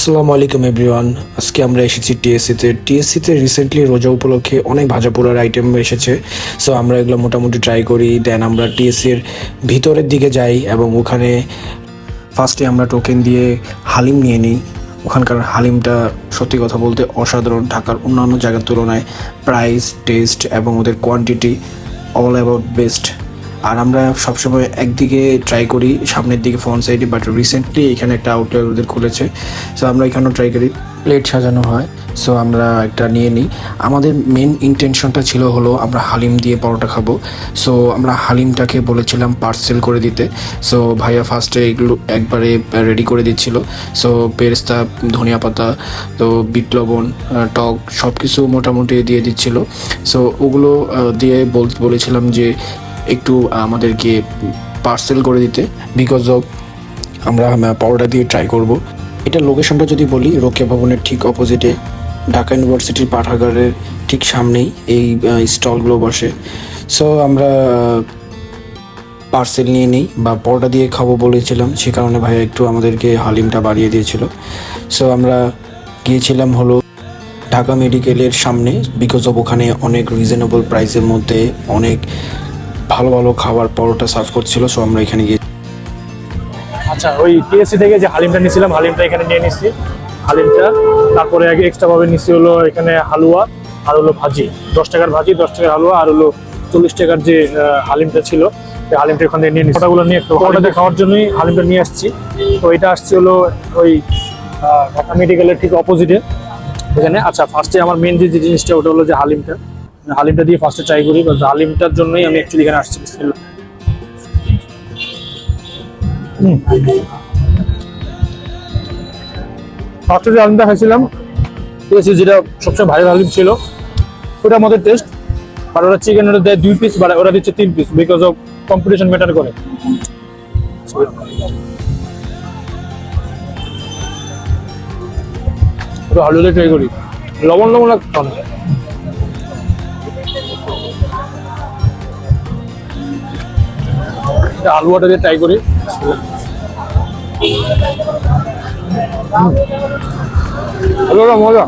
আসসালামু আলাইকুম এভরিওয়ান আজকে আমরা এসেছি টিএসসিতে টিএসসিতে রিসেন্টলি রোজা উপলক্ষে অনেক ভাজা পোড়ার আইটেম এসেছে। সো আমরা এগুলো মোটামুটি ট্রাই করি। দেন আমরা টিএসসির ভিতরের দিকে যাই এবং ওখানে ফার্স্টে আমরা টোকেন দিয়ে হালিম নিয়ে নিই। ওখানকার হালিমটা সত্যি কথা বলতে অসাধারণ। ঢাকার অন্যান্য জায়গার তুলনায় প্রাইস টেস্ট এবং ওদের কোয়ান্টিটি অল অ্যাবাউট বেস্ট আর আমরা সবসময় একদিকে ট্রাই করি, সামনের দিকে ফ্রন্ট সাইডে বাট রিসেন্টলি এখানে একটা আউটলেট ওদের খুলেছে। সো আমরা এখানেও ট্রাই করি। প্লেট সাজানো হয়। সো আমরা একটা নিয়ে নিই। আমাদের মেন ইন্টেনশনটা ছিল হলো আমরা হালিম দিয়ে পরোটা খাব। সো আমরা হালিমটাকে বলেছিলাম পার্সেল করে দিতে। সো ভাইয়া ফার্স্টে এগুলো একবারে রেডি করে দিচ্ছিল। সো পেরেস্তা, ধনিয়া পাতা, তো বিট লবণ টক সব কিছু মোটামুটি দিয়ে দিচ্ছিল। সো ওগুলো দিয়ে বল- বলেছিলাম যে একটু আমাদেরকে পার্সেল করে দিতে বিকজ অফ আমরা পাউডার দিয়ে ট্রাই করব। এটা লোকেশনটা যদি বলি রোকেয়া ভবনের ঠিক অপোজিটে ঢাকা ইউনিভার্সিটির পাঠাগারের ঠিক সামনেই এই স্টলগুলো বসে। সো আমরা পার্সেল নিয়ে নিই বা পরোটা দিয়ে খাব বলেছিলাম, সে কারণে ভাইয়া একটু আমাদেরকে হালিমটা বাড়িয়ে দিয়েছিল। সো আমরা গিয়েছিলাম হলো ঢাকা মেডিকেলের সামনে বিকজ অব ওখানে অনেক রিজনেবল প্রাইসের মধ্যে অনেক ভালো ভালো খাবার পরোটা সার্ভ করছিল সো আমরা এখানে গিয়ে আচ্ছা ওই টিএসসি থেকে যে হালিমটা নিয়েছিলাম হালিমটা এখানে নিয়ে নিচ্ছি হালিমটা তারপরে আগে এক্সট্রা ভাবে নিচ্ছি হলো এখানে হালুয়া আর হলো ভাজি। দশ টাকার ভাজি দশ টাকার হালুয়া আর হলো চল্লিশ টাকার যে হালিমটা ছিল সেই হালিমটা ওখান থেকে নিয়ে নিচ্ছি ওটাগুলো নিয়ে একটু ওটাতে খাওয়ার জন্যই হালিমটা নিয়ে আসছি। তো এটা আসছে হলো ওই ঢাকা মেডিকেলের ঠিক অপোজিটে এখানে আচ্ছা ফার্স্টে আমার মেন যে যে জিনিসটা ওটা হলো যে হালিমটা। হালিমটা দিয়ে ফার্স্টে ট্রাই করি কারণ হালিমটার জন্যই আমি অ্যাকচুয়ালি এখানে আসছি, বিসমিল্লাহ। ফার্স্টে যে হালিমটা খাইছিলাম আছে, যেটা সবসময় ভাইরাল হালিম ছিল, ওটা আমাদের টেস্ট আর ওরা চিকেন ওটা দেয় দুই পিস বা ওরা দিচ্ছে তিন piece because of competition matter করে। ওটা হালুয়া ট্রাই করি। লবণ লবণ লাগতো অনেক এটা আলুয়াটা দিয়ে ট্রাই করি। আলুটা মজা।